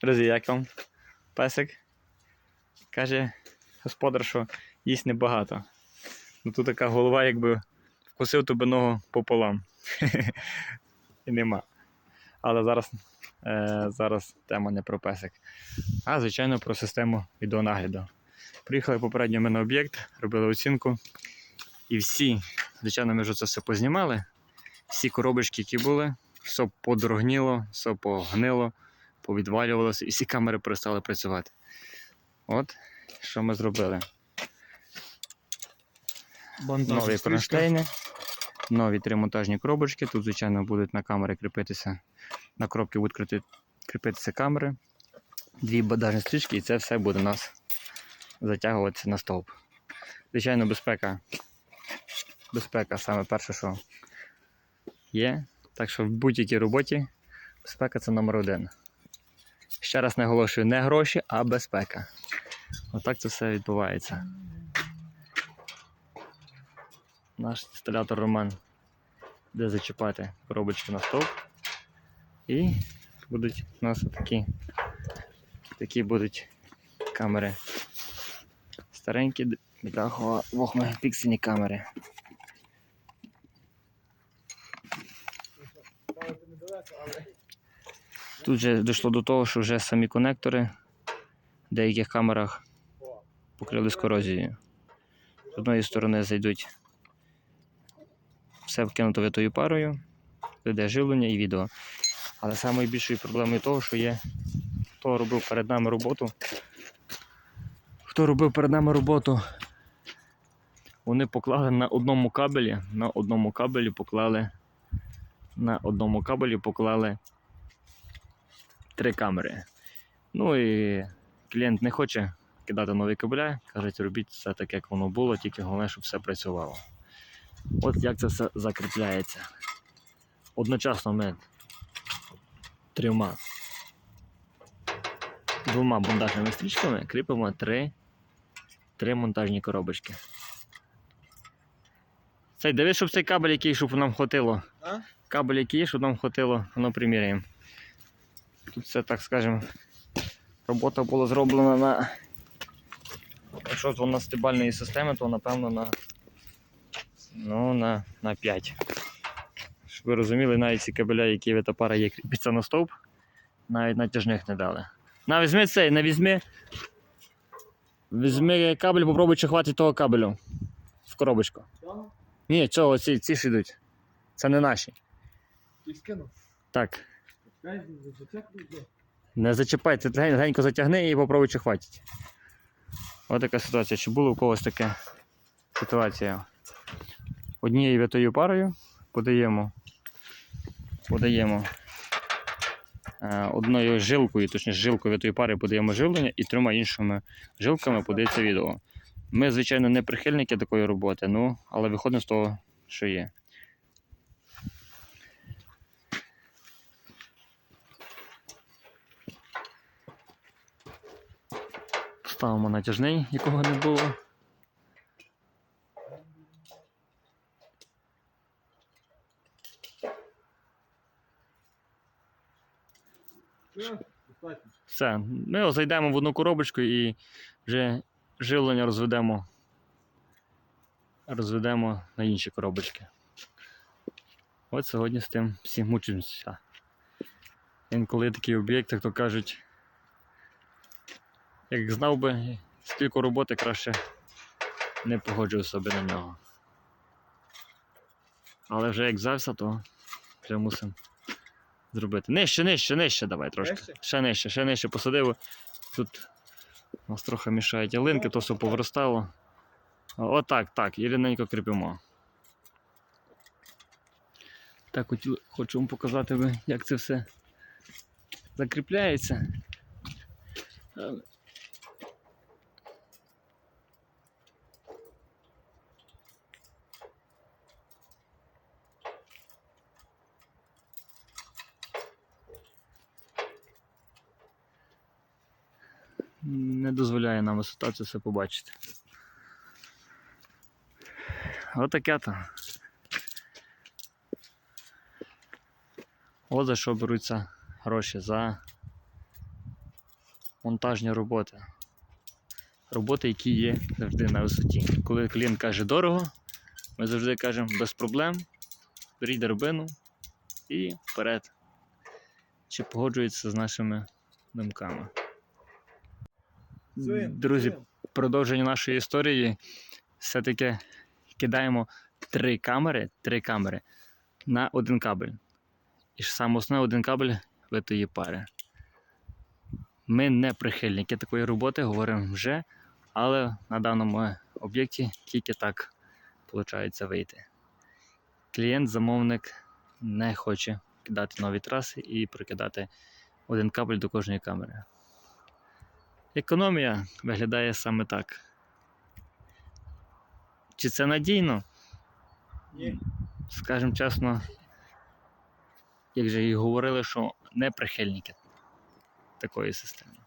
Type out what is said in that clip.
Друзі, як вам песик? Каже господар, що їсть небагато. Ну тут така голова, якби вкусив тобі ногу пополам. І нема. Але зараз, е, зараз тема не про песик, а звичайно про систему відеонагляду. Приїхали попередньо ми на об'єкт, робили оцінку. І всі, звичайно, ми вже це все познімали. Всі коробочки, які були, все подорогніло, все погнило, повідвалювалося, і всі камери перестали працювати. От, що ми зробили. Нові кронштейни, нові три монтажні коробочки. Тут, звичайно, будуть на камери кріпитися, на коробки будуть крити- кріпитися камери, дві бадажні стрічки, і це все буде у нас затягуватися на стовп. Звичайно, безпека. Безпека саме перше, що є. Так що в будь-якій роботі безпека це номер один. Ще раз наголошую, не гроші, а безпека. Отак це все відбувається. Наш інсталятор Роман буде зачіпати коробочки на стовп. І будуть у нас такі, такі будуть камери. Старенькі Дахова двохмегапіксельні камери. Тут же дійшло до того, що вже самі конектори в деяких камерах покрились корозією. З одної сторони зайдуть все вкинуто витою парою, йде живлення і відео. Але найбільшою проблемою того, що є, хто робив перед нами роботу. Хто робив перед нами роботу, вони поклали на одному кабелі, на одному кабелі поклали, на одному кабелі поклали три камери. Ну і клієнт не хоче кидати нові кабеля, кажуть, робіть все так, як воно було, тільки головне, щоб все працювало. От як це все закріпляється. Одночасно ми трьома двома бандажними стрічками кріпимо три, три монтажні коробочки. Цей дивись, щоб цей кабель, який, щоб нам хватило. А? Кабель, який є, щоб нам хватило, воно приміряємо. Тут все, так скажемо, робота була зроблена на. Якщо з 12-бальної системи, то напевно на, ну, на, на 5. Щоб ви розуміли, навіть ці кабеля, які в етапара є, кріпиться на стовп, навіть натяжних не дали. На візьми цей, на візьми. Візьми кабель, попробуй, чи хватить того кабелю в коробочку. Ні, цього, ці, ці ж йдуть. Це не наші. Ти скинув. Так. Не зачіпай, ти легенько затягни і попробуй, чи хватить. Ось така ситуація. Чи було у когось така ситуація? Однією витою парою подаємо, подаємо е, одною жилкою, точніше жилкою витої пари подаємо живлення і трьома іншими жилками подається відео. Ми, звичайно, не прихильники такої роботи, ну, але виходимо з того, що є. Ставимо натяжний, якого не було. Все, ми зайдемо в одну коробочку і вже живлення розведемо. Розведемо на інші коробочки. От сьогодні з тим всім мучимося. Інколи такі об'єкти, то кажуть, як знав би, скільки роботи краще не погоджував себе на нього. Але вже як взявся, то вже мусимо зробити. Нижче, нижче, нижче давай трошки. Нижче? Ще нижче, ще нижче посадив. Тут у нас трохи мішають ялинки, то все повиростало. Отак, так, і рівненько кріпимо. Так, хочу вам показати, як це все закріпляється. Не дозволяє нам висота це все побачити. Отаке то. От за що беруться гроші за монтажні роботи. Роботи, які є завжди на висоті. Коли клієнт каже дорого, ми завжди кажемо без проблем, беріть дробину і вперед. Чи погоджується з нашими думками. Друзі, продовження нашої історії все-таки кидаємо три камери, три камери на один кабель. І ж саме основне один кабель витої пари. Ми не прихильники такої роботи, говоримо вже, але на даному об'єкті тільки так виходить вийти. Клієнт, замовник не хоче кидати нові траси і прикидати один кабель до кожної камери. Економія виглядає саме так. Чи це надійно? Ні. Скажем чесно, як же і говорили, що не прихильники такої системи.